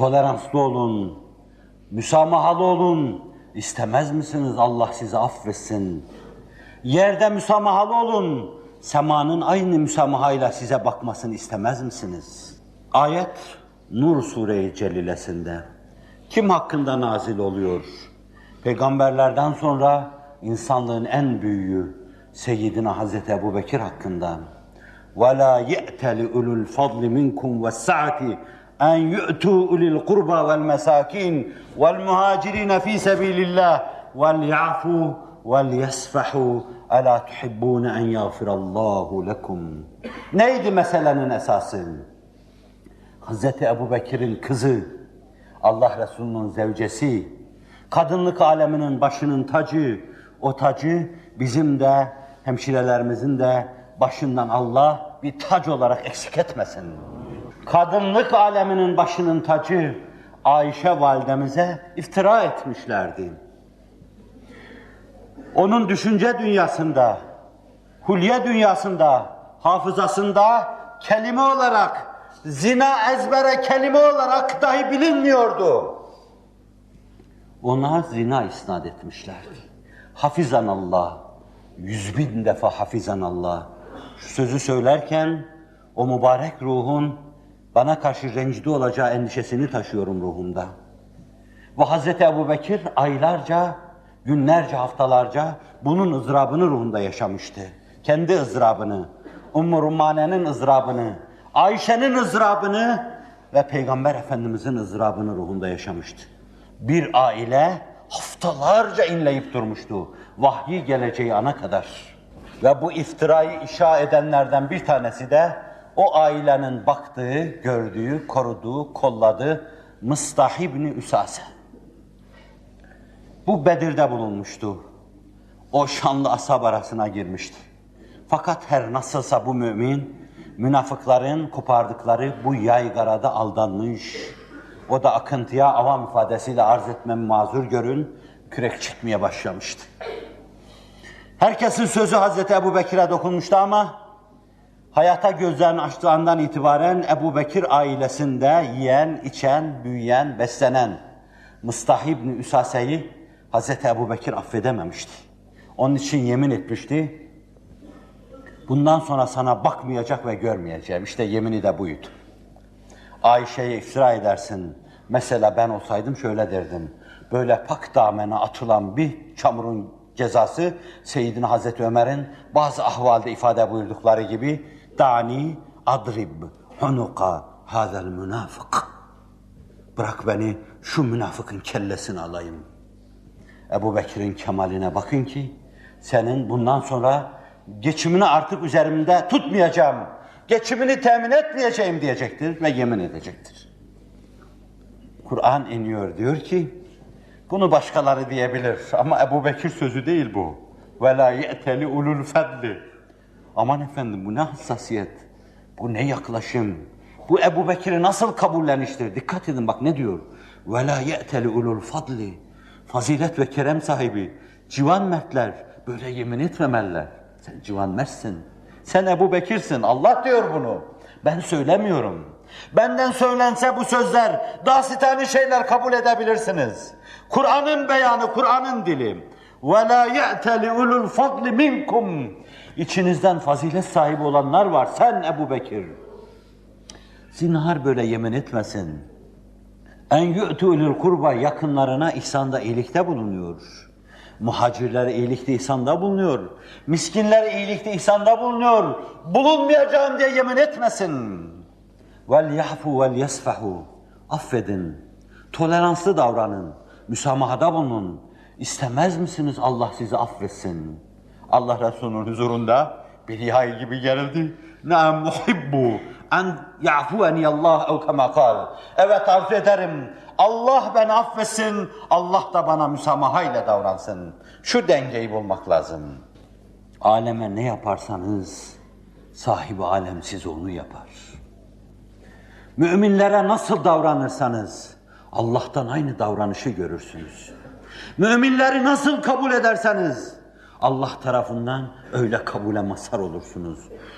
Toleranslı olun, müsamahalı olun. İstemez misiniz Allah sizi affetsin? Yerde müsamahalı olun. Semanın aynı müsamahayla size bakmasını istemez misiniz? Ayet Nur Sure-i Celilesinde. Kim hakkında nazil oluyor? Peygamberlerden sonra insanlığın en büyüğü Seyyidina Hazreti Ebu Bekir hakkında. وَلَا يَأْتَلِ اُلُوا الْفَضْلِ مِنْكُمْ وَالسَّعَةِ أَنْ يُؤْتُوا اُلِي الْقُرْبَى وَالْمَسَاكِينَ وَالْمُهَاجِرِينَ فِي سَبِيلِ اللّٰهِ وَلْيَعْفُوا وَلْيَسْفَحُوا أَلَا تُحِبُّونَ أَنْ يَغْفِرَ اللّٰهُ لَكُمْ Neydi meselenin esası? Hazreti Ebu Bekir'in kızı, Allah Resulü'nün zevcesi, kadınlık aleminin başının tacı, o tacı bizim de hemşirelerimizin de başından Allah bir tac olarak eksik etmesin. Kadınlık aleminin başının tacı Ayşe validemize iftira etmişlerdi. Onun düşünce dünyasında, hulye dünyasında, hafızasında kelime olarak, zina ezbere kelime olarak dahi bilinmiyordu. Ona zina isnat etmişlerdi. Hafizan Allah, yüz bin defa hafizan Allah. Şu sözü söylerken o mübarek ruhun bana karşı rencide olacağı endişesini taşıyorum ruhumda. Ve Hazreti Ebu Bekir aylarca, günlerce, haftalarca bunun ızdırabını ruhunda yaşamıştı. Kendi ızdırabını, Ummu Rumane'nin ızdırabını, Ayşe'nin ızdırabını ve Peygamber Efendimiz'in ızdırabını ruhunda yaşamıştı. Bir aile haftalarca inleyip durmuştu. Vahyi geleceği ana kadar. Ve bu iftirayı işa edenlerden bir tanesi de o ailenin baktığı, gördüğü, koruduğu, kolladığı Mıstah İbni Üsase. Bu Bedir'de bulunmuştu. O şanlı asab arasına girmişti. Fakat her nasılsa bu mümin, münafıkların kopardıkları bu yaygarada aldanmış. O da akıntıya avam ifadesiyle arz etmemi mazur görün, kürek çıkmaya başlamıştı. Herkesin sözü Hazreti Ebu Bekir'e dokunmuştu ama hayata gözlerini açtığı andan itibaren Ebu Bekir ailesinde yiyen, içen, büyüyen, beslenen Mıstah İbni Üsase'yi Hazreti Ebu Bekir affedememişti. Onun için yemin etmişti. Bundan sonra sana bakmayacak ve görmeyeceğim. İşte yemini de buydu. Ayşe'ye iftira edersin. Mesela ben olsaydım şöyle derdim. Böyle pak damene atılan bir çamurun cezası Seyyidina Hazreti Ömer'in bazı ahvalde ifade buyurdukları gibi dani adrib hunuka hazel münafık. Bırak beni şu münafıkın kellesini alayım. Ebu Bekir'in kemaline bakın ki senin bundan sonra geçimini artık üzerimde tutmayacağım. Geçimini temin etmeyeceğim diyecektir ve yemin edecektir. Kur'an iniyor diyor ki bunu başkaları diyebilir ama Ebu Bekir sözü değil bu. Ve la ye'teli ulul fedli. Aman efendim bu ne hassasiyet, bu ne yaklaşım, bu Ebu Bekir'i nasıl kabulleniştir? Dikkat edin bak ne diyor? La ye'teli ulul fadli. Fazilet ve kerem sahibi, civan mertler böyle yemin etmemeliler. Sen civan mertsin. Sen Ebu Bekir'sin. Allah diyor bunu. Ben söylemiyorum. Benden söylense bu sözler, dasitani şeyler kabul edebilirsiniz. Kur'an'ın beyanı, Kur'an'ın dili. Ve la ye'teli ulul fadli minkum. İçinizden fazilet sahibi olanlar var. Sen Ebu Bekir. Zinhar böyle yemin etmesin. En yü'tü ulul kurba yakınlarına ihsanda iyilikte bulunuyor. Muhacirler iyilikte ihsanda bulunuyor. Miskinler iyilikte ihsanda bulunuyor. Bulunmayacağım diye yemin etmesin. Vel yahfu vel yesfahu. Affedin. Toleranslı davranın. Müsamahada bulunun İstemez misiniz Allah sizi affetsin? Allah Resulü'nün huzurunda bir hihayı gibi gerildi. Naam muhibbu en ya'fuveni Allah ev kema kal. Evet arzu ederim. Allah beni affetsin, Allah da bana müsamahayla davransın. Şu dengeyi bulmak lazım. Aleme ne yaparsanız sahibi alem size onu yapar. Müminlere nasıl davranırsanız Allah'tan aynı davranışı görürsünüz. Müminleri nasıl kabul ederseniz Allah tarafından öyle kabule mazhar olursunuz.